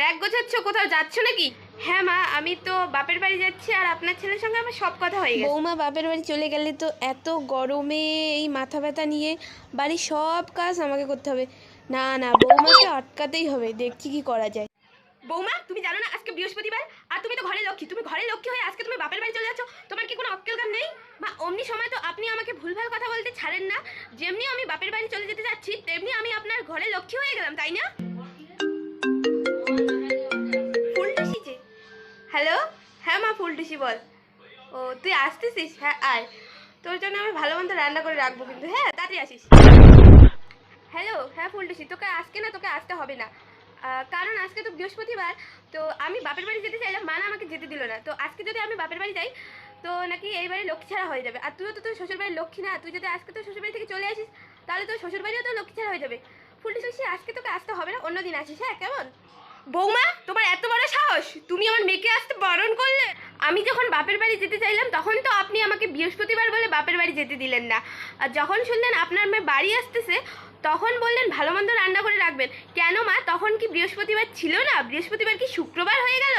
করছ কোথাও যাচ্ছ নাকি? হ্যাঁ মা আমি তো বাপের বাড়ি যাচ্ছি আর আপনার ছেলের সঙ্গে আমার সব কথা হয়ে গেছে। বৌমা বাপের বাড়ি চলে গেলে তো এত গরমে এই মাথা ব্যথা নিয়ে বাড়ির সব কাজ আমাকে করতে হবে। না না বৌমাকে আটকাতেই হবে দেখছি কি করা যায়। বৌমা তুমি জানো না আজকে বৃহস্পতিবার? আর তুমি তো ঘরে লক্ষ্মী তুমি ঘরে লক্ষ্মী হয়ে আজকে তুমি বাপের বাড়ি চলে যাচ্ছ? তোমার কি কোনো অক্কেল কাম নেই? মা অমনি সময় তো আপনি আমাকে ভুলভাল কথা বলতে ছাড়েন না। যেমনি আমি বাপের বাড়ি চলে যেতে যাচ্ছি তেমনি হ্যালো? হ্যাঁ মা ফুলটুসি বল ও, তুই আসতেছিস? হ্যাঁ আয়। তোর জন্য আমি ভালো মন্দ রান্না করে রাখব কিন্তু হ্যাঁ? তাড়াতাড়ি আসিস। হ্যালো? হ্যাঁ ফুলটুসি তোকে আজকে না, তোকে আসতে হবে না। কারণ আজকে তো বৃহস্পতিবার, তো আমি বাপের বাড়ি যেতে চাইলাম, মা না আমাকে যেতে দিল না। তো আজকে যদি আমি বাপের বাড়ি যাই, তো নাকি এই বাড়ি লক্ষ্মী ছাড়া হয়ে যাবে। আর তুইও তো তোর শ্বশুর বাড়ির লক্ষ্মী না, তুই যদি আজকে তোর শ্বশুর বাড়ি থেকে চলে আসিস, তাহলে তোর শ্বশুর বাড়িও তো লক্ষ্মী ছাড়া হয়ে যাবে। ফুলটুসি আজকে তোকে আসতে হবে না অন্য দিন আসিস হ্যাঁ কেমন? বৌমা, তোমার এত বড় সাহস? তুমি আমার মেয়েকে আসতে বারণ করলে? আমি যখন বাপের বাড়ি যেতে চাইলাম, তখন তো আপনি আমাকে বৃহস্পতিবার বলে বাপের বাড়ি যেতে দিলেন না। আর যখন শুনলেন আপনার মেয়ে বাড়ি আসতেছে, তখন বললেন ভালো মন্দ রান্না করে রাখবেন। কেন মা, তখন কি বৃহস্পতিবার ছিল না? বৃহস্পতিবার কি শুক্রবার হয়ে গেল?